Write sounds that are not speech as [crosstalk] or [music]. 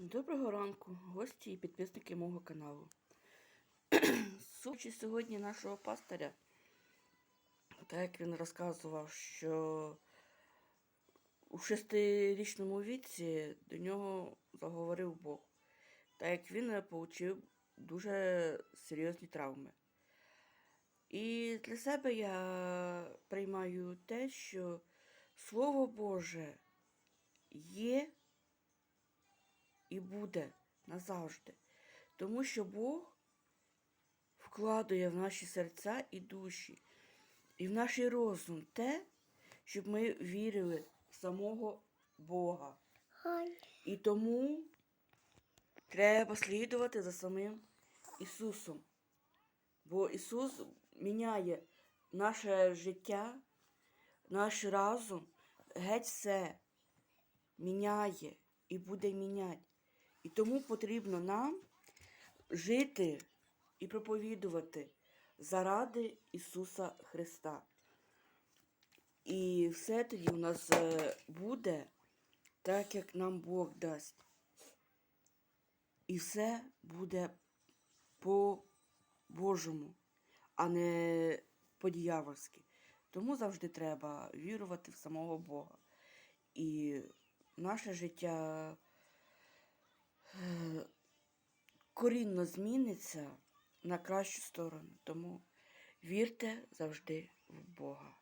Доброго ранку, гості і підписники мого каналу. [clears throat] Сучі сьогодні нашого пастиря, так як він розказував, що у шестирічному віці до нього заговорив Бог, так як він отримав дуже серйозні травми. І для себе я приймаю те, що Слово Боже є і буде назавжди. Тому що Бог вкладує в наші серця і душі, і в наш розум те, щоб ми вірили в самого Бога. І тому треба слідувати за самим Ісусом. Бо Ісус міняє наше життя, наш разум, геть все міняє і буде міняти. І тому потрібно нам жити і проповідувати заради Ісуса Христа. І все тоді у нас е, буде так, як нам Бог дасть. І все буде по Божому, а не по-діявольськи. Тому завжди треба вірувати в самого Бога. І наше життя корінно зміниться на кращу сторону. Тому вірте завжди в Бога.